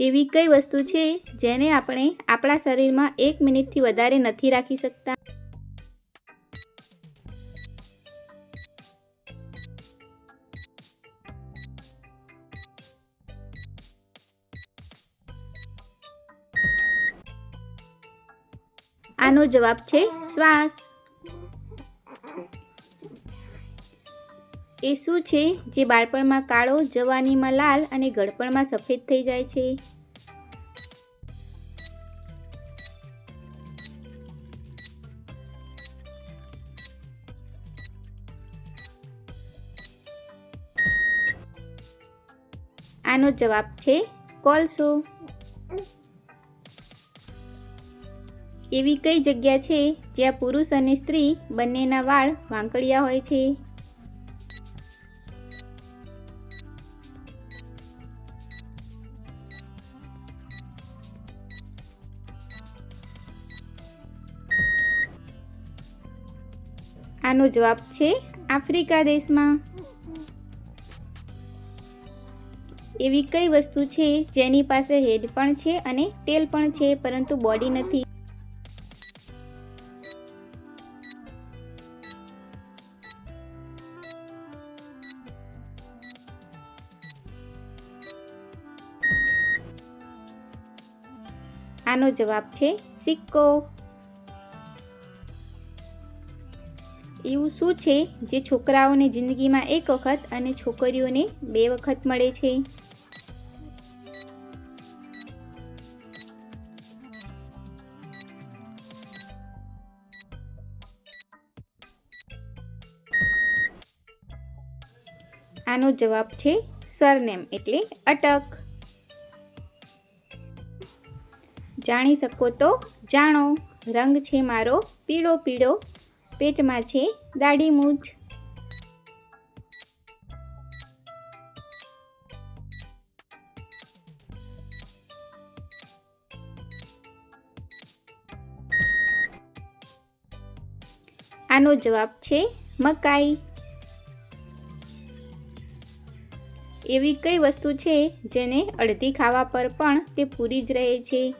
એવી કઈ વસ્તુ છે જેને આપણે આપણા શરીરમાં એક મિનિટથી વધારે નથી રાખી શકતા? આનો જવાબ છે શ્વાસ. એ શું છે? જે બાળપણમાં કાળો, જવાનીમાં લાલ અને ગળપણમાં સફેદ થઈ જાય છે. આનો જવાબ છે કોલસો. એવી કઈ જગ્યા છે જ્યાં પુરુષ અને સ્ત્રી બંનેના વાળ વાંકડિયા હોય છે? આનો જવાબ છે આફ્રિકા દેશમાં. એવી કઈ વસ્તુ છે જેની પાસે હેડ પણ છે અને ટેલ પણ છે, પરંતુ બોડી નથી? આનો જવાબ છે સિક્કો. એવું શું છે જે છોકરાઓને જિંદગીમાં એક વખત અને છોકરીઓને બે વખત મળે છે? આનો જવાબ છે સરનેમ એટલે અટક. જાણી શકો તો જાણો, રંગ છે મારો પીળો પીળો. પેટમાં છે. દાઢી મૂછ. આનો જવાબ છે મકાઈ. એવી કઈ વસ્તુ છે જેને અડધી ખાવા પર પણ તે પૂરી જ રહે છે?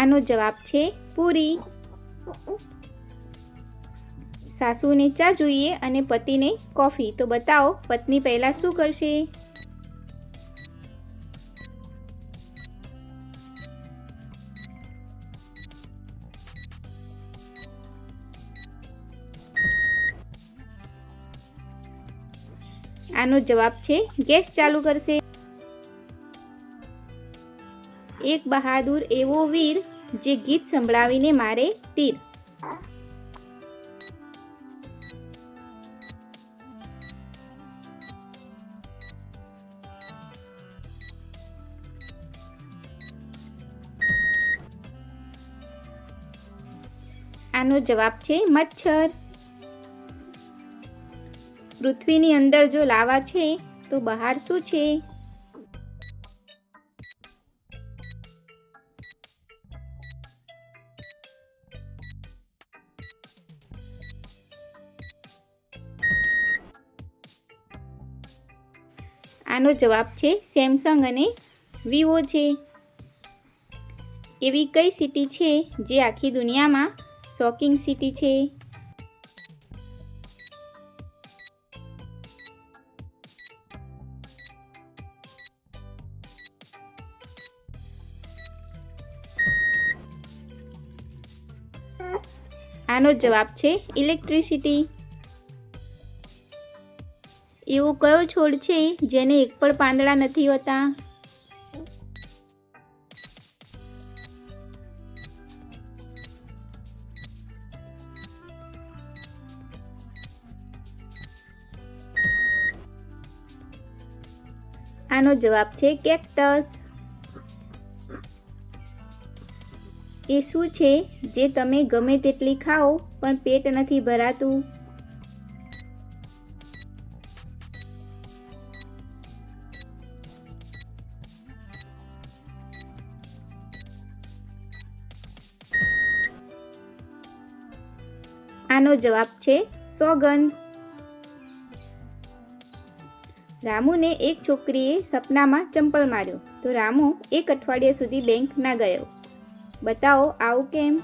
આનો જવાબ છે પૂરી. સાસુને ચા જોઈએ અને પતિને કોફી. તો બતાવો, પત્ની પહેલા શું કરશે? આનો જવાબ છે ગેસ ચાલુ કરશે. એક બહાદુર એવો વીર જે ગીત સંભળાવીને મારે તીર. આનો જવાબ છે મચ્છર. પૃથ્વીની અંદર જો લાવા છે, તો બહાર શું છે? આનો જવાબ છે સેમસંગ અને વિવો છે. એવી કઈ સિટી છે જે આખી દુનિયામાં શોકિંગ સિટી છે? આનો જવાબ છે ઇલેક્ટ્રિસિટી એવો કયો છોડ છે જેને એક પણ પાંદડા નથી હોતા? આનો જવાબ છે કેક્ટસ. એ શું છે? જે તમે ગમે તેટલી ખાઓ, પણ પેટ નથી ભરાતું. આનો જવાબ છે સોગંધ રામુને એક છોકરીએ સપનામાં ચંપલ માર્યો. તો રામુ એક અઠવાડિયા સુધી બેંક ના ગયો. બતાવો, આવું કેમ?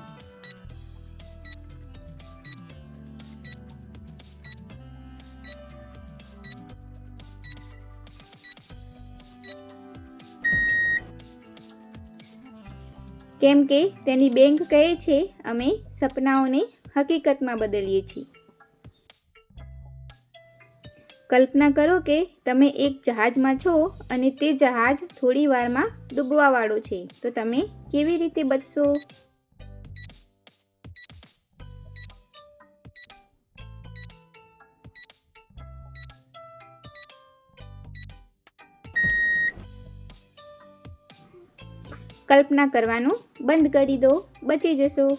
કેમ કે તેની બેંક કહે છે, અમે સપનાઓને હકીકતમાં બદલીએ છીએ. કલ્પના કરો કે તમે એક જહાજમાં છો અને તે જહાજ થોડી વારમાં ડૂબવાવાળો છે. તો તમે કેવી રીતે બચશો? કલ્પના કરવાનું બંધ કરી દો. બચી જશો.